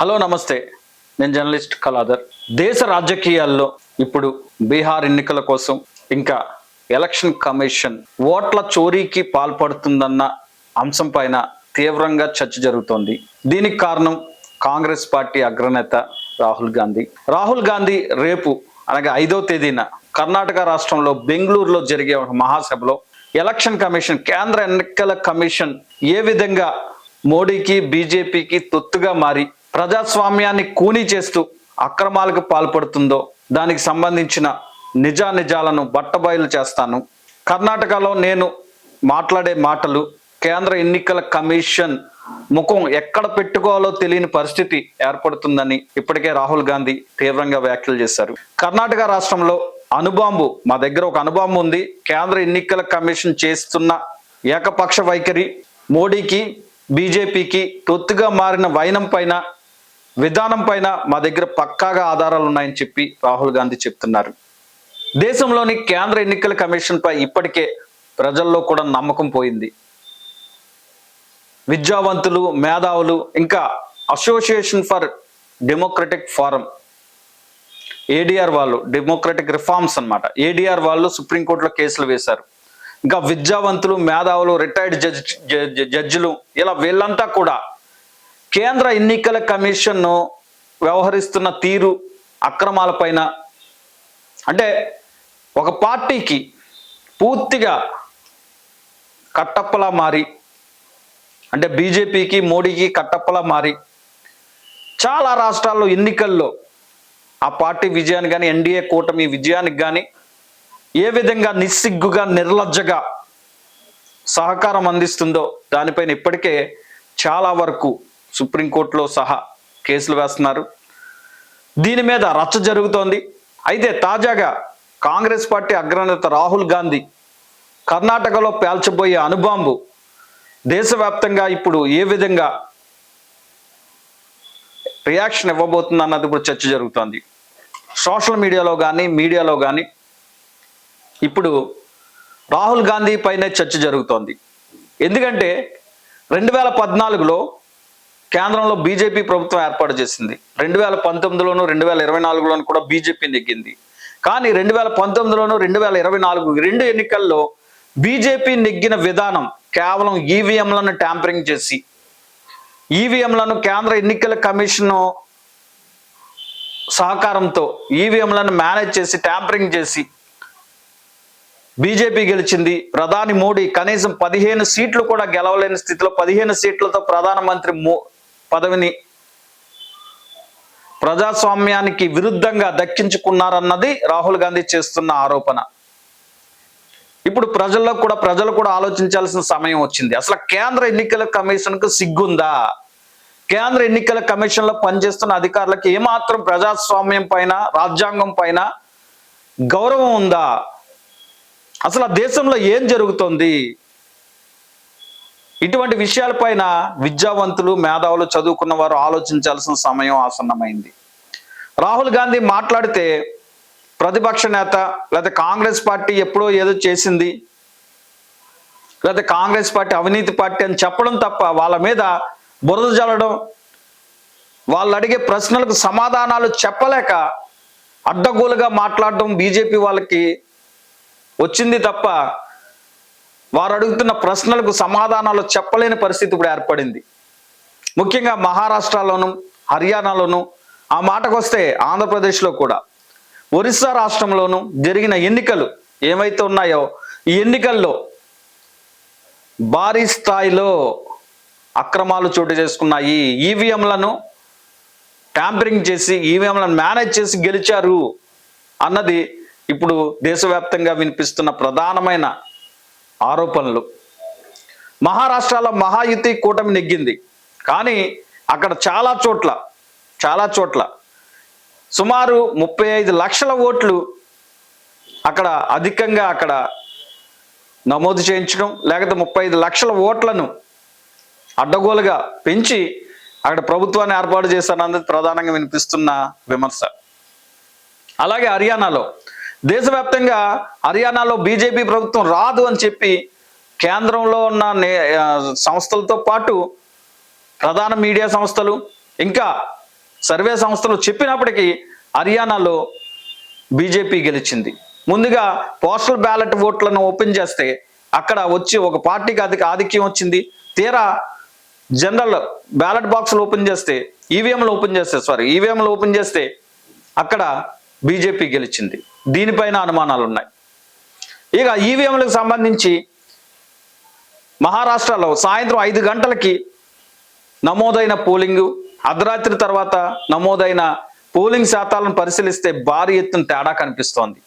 Hello నమస్తే. నేను journalist Kaladhar దేశ రాజకీయాల్లో ఇప్పుడు బీహార్ ఎన్నికల కోసం ఇంకా ఎలక్షన్ కమిషన్ ఓట్ల చోరీకి పాల్పడుతుందన్న అంశం పైన తీవ్రంగా చర్చ జరుగుతోంది. దీనికి కారణం కాంగ్రెస్ పార్టీ అగ్రనేత రాహుల్ గాంధీ. రాహుల్ గాంధీ రేపు అనగా ఐదో తేదీన కర్ణాటక రాష్ట్రంలో బెంగళూరులో జరిగే ఒక మహాసభలో ఎలక్షన్ కమిషన్ కేంద్ర ఎన్నికల కమిషన్ ఏ విధంగా మోడీకి బీజేపీకి తొత్తుగా మారి ప్రజాస్వామ్యాన్ని కూనీ చేస్తూ అక్రమాలకు పాల్పడుతుందో దానికి సంబంధించిన నిజానిజాలను బట్టబయలు చేస్తాను. కర్ణాటకలో నేను మాట్లాడే మాటలు కేంద్ర ఎన్నికల కమిషన్ ముఖం ఎక్కడ పెట్టుకోవాలో తెలియని పరిస్థితి ఏర్పడుతుందని ఇప్పటికే రాహుల్ గాంధీ తీవ్రంగా వ్యాఖ్యలు చేశారు. కర్ణాటక రాష్ట్రంలో అణుబాంబు మా దగ్గర ఒక అణుబాంబు ఉంది. కేంద్ర ఎన్నికల కమిషన్ చేస్తున్న ఏకపక్ష వైఖరి మోడీకి బీజేపీకి తొత్తుగా మారిన వైనం పైన విధానం పైన మా దగ్గర పక్కాగా ఆధారాలు ఉన్నాయని చెప్పి రాహుల్ గాంధీ చెప్తున్నారు. దేశంలోని కేంద్ర ఎన్నికల కమిషన్ పై ఇప్పటికే ప్రజల్లో కూడా నమ్మకం పోయింది. విద్యావంతులు మేధావులు ఇంకా association for democratic form ADR వాళ్ళు డెమోక్రటిక్ రిఫార్మ్స్ అన్నమాట. ఏడిఆర్ వాళ్ళు సుప్రీంకోర్టులో కేసులు వేశారు. ఇంకా విద్యావంతులు మేధావులు రిటైర్డ్ జడ్జ్ జడ్జ్- జడ్జిలు ఇలా వీళ్ళంతా కూడా కేంద్ర ఎన్నికల కమిషన్ను వ్యవహరిస్తున్న తీరు అక్రమాలపైన అంటే ఒక పార్టీకి పూర్తిగా కట్టప్పలా మారి అంటే బీజేపీకి మోడీకి కట్టప్పలా మారి చాలా రాష్ట్రాల్లో ఎన్నికల్లో ఆ పార్టీ విజయాన్ని కానీ ఎన్డీఏ కూటమి విజయానికి కానీ ఏ విధంగా నిస్సిగ్గుగా నిర్లజ్జగా సహకారం అందిస్తుందో దానిపైన ఇప్పటికే చాలా వరకు సుప్రీంకోర్టులో సహా కేసులు వేస్తున్నారు. దీని మీద రచ్చ జరుగుతోంది. అయితే తాజాగా కాంగ్రెస్ పార్టీ అగ్రనేత రాహుల్ గాంధీ కర్ణాటకలో పేల్చబోయే అనుబాంబు దేశవ్యాప్తంగా ఇప్పుడు ఏ విధంగా రియాక్షన్ ఇవ్వబోతుంది అన్నది ఇప్పుడు చర్చ జరుగుతోంది. సోషల్ మీడియాలో కానీ మీడియాలో కానీ ఇప్పుడు రాహుల్ గాంధీ పైనే చర్చ జరుగుతోంది. ఎందుకంటే రెండు వేల పద్నాలుగులో కేంద్రంలో బీజేపీ ప్రభుత్వం ఏర్పాటు చేసింది. రెండు వేల పంతొమ్మిదిలోను రెండు వేల ఇరవై నాలుగులోను కూడా బీజేపీ నెగ్గింది. కానీ రెండు వేల పంతొమ్మిదిలోను రెండు వేల ఇరవై నాలుగు రెండు ఎన్నికల్లో బీజేపీ నెగ్గిన విధానం కేవలం ఈవీఎంలను ట్యాంపరింగ్ చేసి ఈవీఎంలను కేంద్ర ఎన్నికల కమిషన్ సహకారంతో ఈవీఎంలను మేనేజ్ చేసి ట్యాంపరింగ్ చేసి బీజేపీ గెలిచింది. ప్రధాని మోడీ కనీసం పదిహేను సీట్లు కూడా గెలవలేని స్థితిలో పదిహేను సీట్లతో ప్రధానమంత్రి మో పదవిని ప్రజాస్వామ్యానికి విరుద్ధంగా దక్కించుకున్నారన్నది రాహుల్ గాంధీ చేస్తున్న ఆరోపణ. ఇప్పుడు ప్రజల్లో కూడా ప్రజలు కూడా ఆలోచించాల్సిన సమయం వచ్చింది. అసలు కేంద్ర ఎన్నికల కమిషన్కు సిగ్గుందా? కేంద్ర ఎన్నికల కమిషన్లో పనిచేస్తున్న అధికారులకు ఏమాత్రం ప్రజాస్వామ్యం పైన రాజ్యాంగం పైన గౌరవం ఉందా? అసలు ఆ దేశంలో ఏం జరుగుతోంది? ఇటువంటి విషయాలపైన విద్యావంతులు మేధావులు చదువుకున్న వారు ఆలోచించాల్సిన సమయం ఆసన్నమైంది. రాహుల్ గాంధీ మాట్లాడితే ప్రతిపక్ష నేత లేదా కాంగ్రెస్ పార్టీ ఎప్పుడో ఏదో చేసింది లేదా కాంగ్రెస్ పార్టీ అవినీతి పార్టీ అని చెప్పడం తప్ప వాళ్ళ మీద బురద జల్లడం వాళ్ళు అడిగే ప్రశ్నలకు సమాధానాలు చెప్పలేక అడ్డగోలుగా మాట్లాడడం బీజేపీ వాళ్ళకి వచ్చింది తప్ప వారు అడుగుతున్న ప్రశ్నలకు సమాధానాలు చెప్పలేని పరిస్థితి ఇప్పుడు ఏర్పడింది. ముఖ్యంగా మహారాష్ట్రలోను హర్యానాలోను ఆ మాటకు వస్తే ఆంధ్రప్రదేశ్లో కూడా ఒరిస్సా రాష్ట్రంలోను జరిగిన ఎన్నికలు ఏమైతే ఉన్నాయో ఈ ఎన్నికల్లో భారీ స్థాయిలో అక్రమాలు చోటు చేసుకున్నాయి ఈవీఎంలను ట్యాంపరింగ్ చేసి ఈవీఎంలను మేనేజ్ చేసి గెలిచారు అన్నది ఇప్పుడు దేశవ్యాప్తంగా వినిపిస్తున్న ప్రధానమైన ఆరోపణలు. మహారాష్ట్రలో మహాయుతి కూటమి నెగ్గింది. కానీ అక్కడ చాలా చోట్ల చాలా చోట్ల సుమారు ముప్పై ఐదు లక్షల ఓట్లు అక్కడ అధికంగా అక్కడ నమోదు చేయించడం లేకపోతే ముప్పై ఐదు లక్షల ఓట్లను అడ్డగోలుగా పెంచి అక్కడ ప్రభుత్వాన్ని ఏర్పాటు చేశారన్నది ప్రధానంగా వినిపిస్తున్న విమర్శ. అలాగే హర్యానాలో దేశవ్యాప్తంగా హర్యానాలో బీజేపీ ప్రభుత్వం రాదు అని చెప్పి కేంద్రంలో ఉన్న నే- సంస్థలతో పాటు ప్రధాన మీడియా సంస్థలు ఇంకా సర్వే సంస్థలు చెప్పినప్పటికీ హర్యానాలో బీజేపీ గెలిచింది. ముందుగా పోస్టల్ బ్యాలెట్ ఓట్లను ఓపెన్ చేస్తే అక్కడ వచ్చి ఒక పార్టీకి అధిక ఆధిక్యం వచ్చింది. తీరా జనరల్ బ్యాలెట్ బాక్సులు ఓపెన్ చేస్తే ఈవీఎంలు ఓపెన్ చేస్తే సారీ ఈవీఎంలు ఓపెన్ చేస్తే అక్కడ బీజేపీ గెలిచింది. దీనిపైన అనుమానాలు ఉన్నాయి ఇక ఈవీఎంలకు సంబంధించి మహారాష్ట్రలో సాయంత్రం ఐదు గంటలకి నమోదైన పోలింగు అర్ధరాత్రి తర్వాత నమోదైన పోలింగ్ శాతాలను పరిశీలిస్తే భారీ ఎత్తున తేడా కనిపిస్తోంది.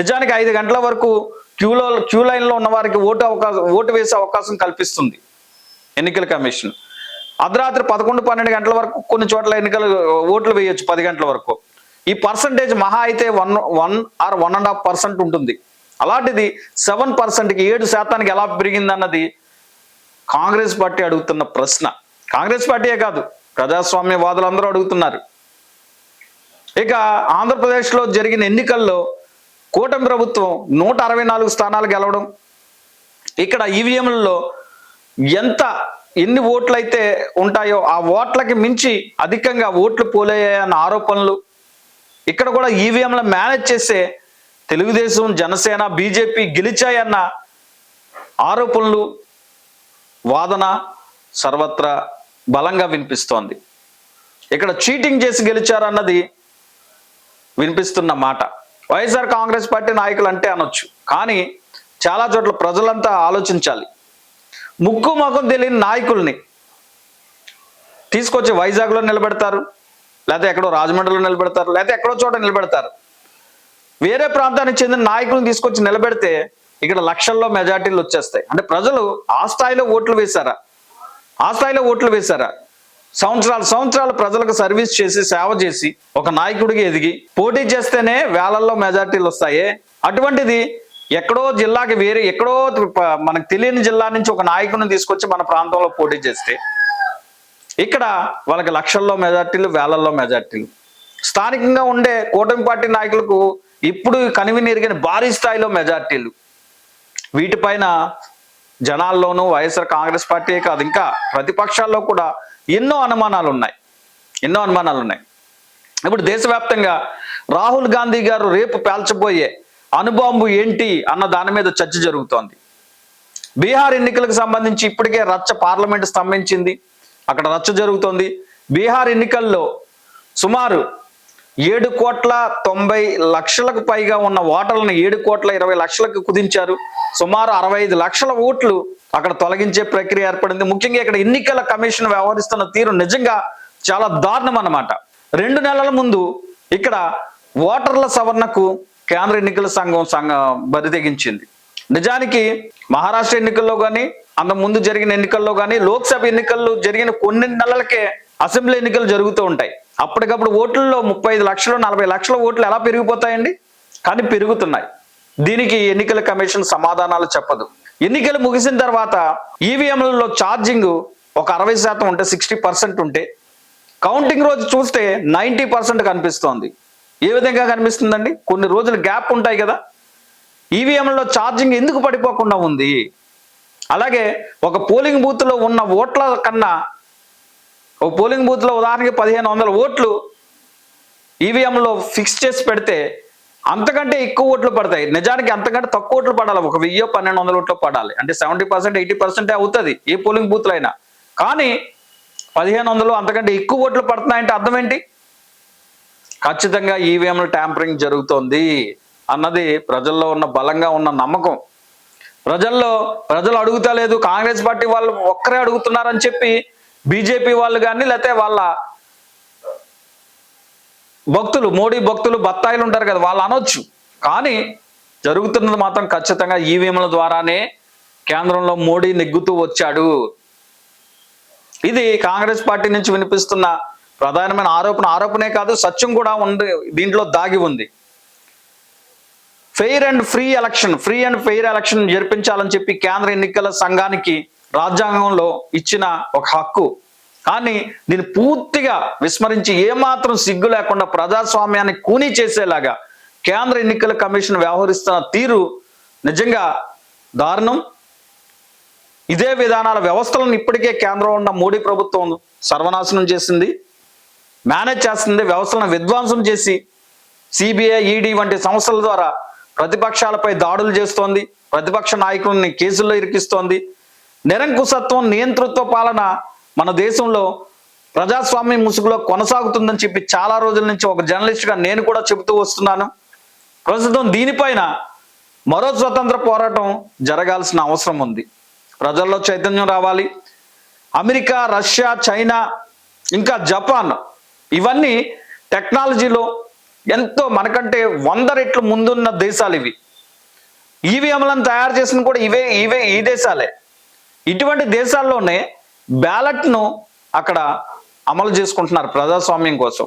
నిజానికి ఐదు గంటల వరకు క్యూలో క్యూ లైన్లో ఉన్న వారికి ఓటు అవకాశం ఓటు వేసే అవకాశం కల్పిస్తుంది ఎన్నికల కమిషన్. అర్ధరాత్రి పదకొండు పన్నెండు గంటల వరకు కొన్ని చోట్ల ఎన్నికలు ఓట్లు వేయొచ్చు పది గంటల వరకు. ఈ పర్సంటేజ్ మహా అయితే one one or one and half percent ఉంటుంది. అలాంటిది సెవెన్ పర్సెంట్కి ఏడు శాతానికి ఎలా పెరిగిందన్నది కాంగ్రెస్ పార్టీ అడుగుతున్న ప్రశ్న. కాంగ్రెస్ పార్టీయే కాదు ప్రజాస్వామ్యవాదులందరూ అడుగుతున్నారు. ఇక ఆంధ్రప్రదేశ్లో జరిగిన ఎన్నికల్లో కూటమి ప్రభుత్వం నూట అరవై నాలుగు స్థానాలు గెలవడం ఇక్కడ ఈవీఎంలలో ఎంత ఎన్ని ఓట్లు అయితే ఉంటాయో ఆ ఓట్లకి మించి అధికంగా ఓట్లు పోలయ్యాయన్న ఆరోపణలు ఇక్కడ కూడా ఈవీఎంల మేనేజ్ చేసే తెలుగుదేశం జనసేన బీజేపీ గెలిచాయన్న ఆరోపణలు వాదన సర్వత్రా బలంగా వినిపిస్తోంది. ఇక్కడ చీటింగ్ చేసి గెలిచారన్నది వినిపిస్తున్న మాట. వైఎస్ఆర్ కాంగ్రెస్ పార్టీ నాయకులు అంటే అనొచ్చు. కానీ చాలా చోట్ల ప్రజలంతా ఆలోచించాలి. ముక్కు మొఖం తెలియని నాయకుల్ని తీసుకొచ్చి వైజాగ్లో నిలబెడతారు. లేకపోతే ఎక్కడో రాజమండ్రిలో నిలబెడతారు లేకపోతే ఎక్కడో చోట నిలబెడతారు. వేరే ప్రాంతానికి చెందిన నాయకులను తీసుకొచ్చి నిలబెడితే ఇక్కడ లక్షల్లో మెజార్టీలు వచ్చేస్తాయి. అంటే ప్రజలు ఆ స్థాయిలో ఓట్లు వేశారా? ఆ స్థాయిలో ఓట్లు వేశారా? సంవత్సరాలు సంవత్సరాలు ప్రజలకు సర్వీస్ చేసి సేవ చేసి ఒక నాయకుడికి ఎదిగి పోటీ చేస్తేనే వేలల్లో మెజార్టీలు వస్తాయే? అటువంటిది ఎక్కడో జిల్లాకి వేరే ఎక్కడో మనకు తెలియని జిల్లా నుంచి ఒక నాయకుడిని తీసుకొచ్చి మన ప్రాంతంలో పోటీ చేస్తే ఇక్కడ వాళ్ళకి లక్షల్లో మెజార్టీలు వేలల్లో మెజార్టీలు. స్థానికంగా ఉండే కూటమి పార్టీ నాయకులకు ఇప్పుడు కనివిని ఎరిగిన భారీ స్థాయిలో మెజార్టీలు. వీటిపైన జనాల్లోనూ వైఎస్ఆర్ కాంగ్రెస్ పార్టీ కాదు ఇంకా ప్రతిపక్షాల్లో కూడా ఎన్నో అనుమానాలు ఉన్నాయి ఎన్నో అనుమానాలు ఉన్నాయి ఇప్పుడు దేశవ్యాప్తంగా రాహుల్ గాంధీ గారు రేపు పేల్చబోయే అనుబాంబు ఏంటి అన్న దాని మీద చర్చ జరుగుతోంది. బీహార్ ఎన్నికలకు సంబంధించి ఇప్పటికే రచ్చ పార్లమెంట్ స్తంభించింది. అక్కడ రచ్చ జరుగుతోంది. బీహార్ ఎన్నికల్లో సుమారు ఏడు కోట్ల తొంభై లక్షలకు పైగా ఉన్న ఓటర్లను ఏడు కోట్ల ఇరవై లక్షలకు కుదించారు. సుమారు అరవై ఐదు లక్షల ఓట్లు అక్కడ తొలగించే ప్రక్రియ ఏర్పడింది. ముఖ్యంగా ఇక్కడ ఎన్నికల కమిషన్ వ్యవహరిస్తున్న తీరు నిజంగా చాలా దారుణం అన్నమాట. రెండు నెలల ముందు ఇక్కడ ఓటర్ల సవరణకు కేంద్ర ఎన్నికల సంఘం సంఘం బరితెగించింది. నిజానికి మహారాష్ట్ర ఎన్నికల్లో కానీ అంత ముందు జరిగిన ఎన్నికల్లో కానీ లోక్సభ ఎన్నికల్లో జరిగిన కొన్ని నెలలకే అసెంబ్లీ ఎన్నికలు జరుగుతూ ఉంటాయి. అప్పటికప్పుడు ఓట్లలో ముప్పై ఐదు లక్షలు నలభై లక్షల ఓట్లు ఎలా పెరిగిపోతాయండి? కానీ పెరుగుతున్నాయి. దీనికి ఎన్నికల కమిషన్ సమాధానాలు చెప్పదు. ఎన్నికలు ముగిసిన తర్వాత ఈవీఎంలలో ఛార్జింగ్ ఒక అరవై శాతం ఉంటే సిక్స్టీ పర్సెంట్ ఉంటే కౌంటింగ్ రోజు చూస్తే నైంటీ పర్సెంట్ కనిపిస్తోంది. ఏ విధంగా కనిపిస్తుందండి? కొన్ని రోజులు గ్యాప్ ఉంటాయి కదా. ఈవీఎంలో ఛార్జింగ్ ఎందుకు పడిపోకుండా ఉంది? అలాగే ఒక పోలింగ్ బూత్లో ఉన్న ఓట్ల కన్నా ఒక పోలింగ్ బూత్లో ఉదాహరణకి పదిహేను వందల ఓట్లు ఈవీఎంలో ఫిక్స్ చేసి పెడితే అంతకంటే ఎక్కువ ఓట్లు పడతాయి. నిజానికి అంతకంటే తక్కువ ఓట్లు పడాలి. ఒక వెయ్యో పన్నెండు వందల ఓట్లు పడాలి. అంటే సెవెంటీ పర్సెంట్ ఎయిటీ పర్సెంటే అవుతుంది ఏ పోలింగ్ బూత్లో అయినా. కానీ పదిహేను వందలు అంతకంటే ఎక్కువ ఓట్లు పడుతున్నాయంటే అర్థం ఏంటి? ఖచ్చితంగా ఈవీఎంలు ట్యాంపరింగ్ జరుగుతోంది. అన్నది ప్రజల్లో ఉన్న బలంగా ఉన్న నమ్మకం. ప్రజల్లో ప్రజలు అడుగుతా లేదు కాంగ్రెస్ పార్టీ వాళ్ళు ఒక్కరే అడుగుతున్నారని చెప్పి బీజేపీ వాళ్ళు కానీ లేకపోతే వాళ్ళ భక్తులు మోడీ భక్తులు బత్తాయిలు ఉంటారు కదా వాళ్ళు అనొచ్చు. కానీ జరుగుతున్నది మాత్రం ఖచ్చితంగా ఈవీఎంల ద్వారానే కేంద్రంలో మోడీ నెగ్గుతూ వచ్చాడు. ఇది కాంగ్రెస్ పార్టీ నుంచి వినిపిస్తున్న ప్రధానమైన ఆరోపణ. ఆరోపణే కాదు సత్యం కూడా ఉంది దీంట్లో దాగి ఉంది. Fair and free election free and fair election జరిపించాలని చెప్పి కేంద్ర ఎన్నికల సంఘానికి రాజ్యాంగంలో ఇచ్చిన ఒక హక్కు. కానీ దీన్ని పూర్తిగా విస్మరించి ఏమాత్రం సిగ్గు లేకుండా ప్రజాస్వామ్యాన్ని కూనీ చేసేలాగా కేంద్ర ఎన్నికల కమిషన్ వ్యవహరిస్తున్న తీరు నిజంగా దారుణం. ఇదే విధానాల వ్యవస్థలను ఇప్పటికే కేంద్రంలో ఉన్న మోడీ ప్రభుత్వం సర్వనాశనం చేసింది. మేనేజ్ చేస్తుంది వ్యవస్థలను విధ్వంసం చేసి సిబిఐ ఈడీ వంటి సంస్థల ద్వారా ప్రతిపక్షాలపై దాడులు చేస్తోంది. ప్రతిపక్ష నాయకుల్ని కేసుల్లో ఇరికిస్తోంది. నిరంకుశత్వం నియంతృత్వ పాలన మన దేశంలో ప్రజాస్వామ్యం ముసుగులో కొనసాగుతుందని చెప్పి చాలా రోజుల నుంచి ఒక జర్నలిస్ట్గా నేను కూడా చెబుతూ వస్తున్నాను. ప్రస్తుతం దీనిపైన మరో స్వతంత్ర పోరాటం జరగాల్సిన అవసరం ఉంది. ప్రజల్లో చైతన్యం రావాలి. అమెరికా రష్యా చైనా ఇంకా జపాన్ ఇవన్నీ టెక్నాలజీలో ఎంతో మనకంటే వంద రెట్లు ముందున్న దేశాలు ఇవి. ఈవీఎంలను తయారు చేసిన కూడా ఇవే ఇవే ఈ దేశాలే. ఇటువంటి దేశాల్లోనే బ్యాలెట్ను అక్కడ అమలు చేసుకుంటున్నారు ప్రజాస్వామ్యం కోసం.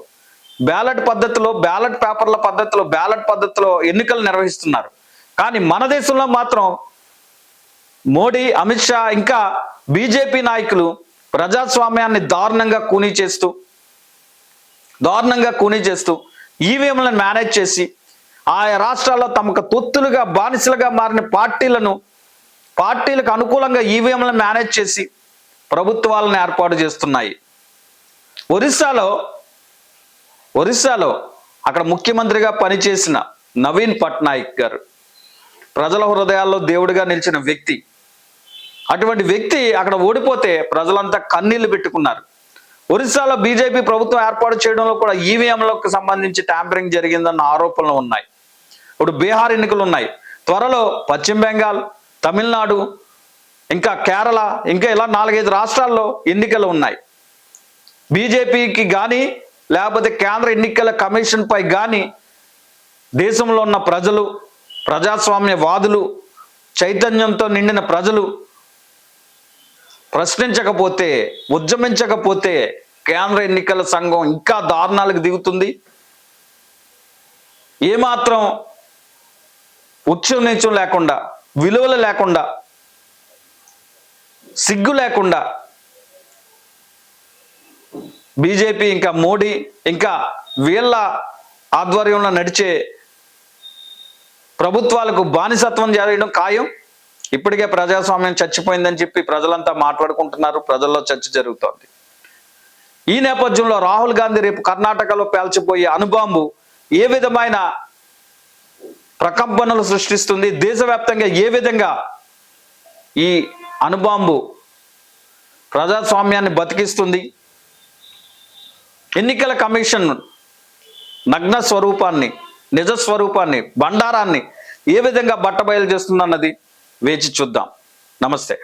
బ్యాలెట్ పద్ధతిలో బ్యాలెట్ పేపర్ల పద్ధతిలో బ్యాలెట్ పద్ధతిలో ఎన్నికలు నిర్వహిస్తున్నారు. కానీ మన దేశంలో మాత్రం మోడీ అమిత్ షా ఇంకా బీజేపీ నాయకులు ప్రజాస్వామ్యాన్ని దారుణంగా కూనీ చేస్తూ దారుణంగా కూనీ చేస్తూ ఈవీఎంలను మేనేజ్ చేసి ఆయా రాష్ట్రాల్లో తమకు తొత్తులుగా బానిసలుగా మారిన పార్టీలను పార్టీలకు అనుకూలంగా ఈవీఎంలను మేనేజ్ చేసి ప్రభుత్వాలను ఏర్పాటు చేస్తున్నాయి. ఒరిస్సాలో ఒరిస్సాలో అక్కడ ముఖ్యమంత్రిగా పనిచేసిన నవీన్ పట్నాయక్ గారు ప్రజల హృదయాల్లో దేవుడిగా నిలిచిన వ్యక్తి. అటువంటి వ్యక్తి అక్కడ ఓడిపోతే ప్రజలంతా కన్నీళ్ళు పెట్టుకున్నారు. ఒరిస్సాలో బీజేపీ ప్రభుత్వం ఏర్పాటు చేయడంలో కూడా ఈవీఎంలకు సంబంధించి ట్యాంపరింగ్ జరిగిందన్న ఆరోపణలు ఉన్నాయి. ఇప్పుడు బీహార్ ఎన్నికలు ఉన్నాయి. త్వరలో పశ్చిమ బెంగాల్ తమిళనాడు ఇంకా కేరళ ఇంకా ఇలా నాలుగైదు రాష్ట్రాల్లో ఎన్నికలు ఉన్నాయి. బీజేపీకి కానీ లేకపోతే కేంద్ర ఎన్నికల కమిషన్పై కానీ దేశంలో ఉన్న ప్రజలు ప్రజాస్వామ్యవాదులు చైతన్యంతో నిండిన ప్రజలు ప్రశ్నించకపోతే ఉద్యమించకపోతే కేంద్ర ఎన్నికల సంఘం ఇంకా దారుణాలకు దిగుతుంది. ఏమాత్రం ఉచ్చం నీచం లేకుండా విలువలు లేకుండా సిగ్గు లేకుండా బీజేపీ ఇంకా మోడీ ఇంకా వీళ్ళ ఆధ్వర్యంలో నడిచే ప్రభుత్వాలకు బానిసత్వం చేయడం ఖాయం. ఇప్పటికే ప్రజాస్వామ్యం చచ్చిపోయిందని చెప్పి ప్రజలంతా మాట్లాడుకుంటున్నారు. ప్రజల్లో చర్చ జరుగుతోంది. ఈ నేపథ్యంలో రాహుల్ గాంధీ రేపు కర్ణాటకలో పేల్చిపోయే అణుబాంబు ఏ విధమైన ప్రకంపనలు సృష్టిస్తుంది? దేశవ్యాప్తంగా ఏ విధంగా ఈ అణుబాంబు ప్రజాస్వామ్యాన్ని బతికిస్తుంది? ఎన్నికల కమిషన్ నగ్న స్వరూపాన్ని నిజ స్వరూపాన్ని బండారాన్ని ఏ విధంగా బట్టబయలు చేస్తుందన్నది వేచి చూద్దాం. నమస్తే.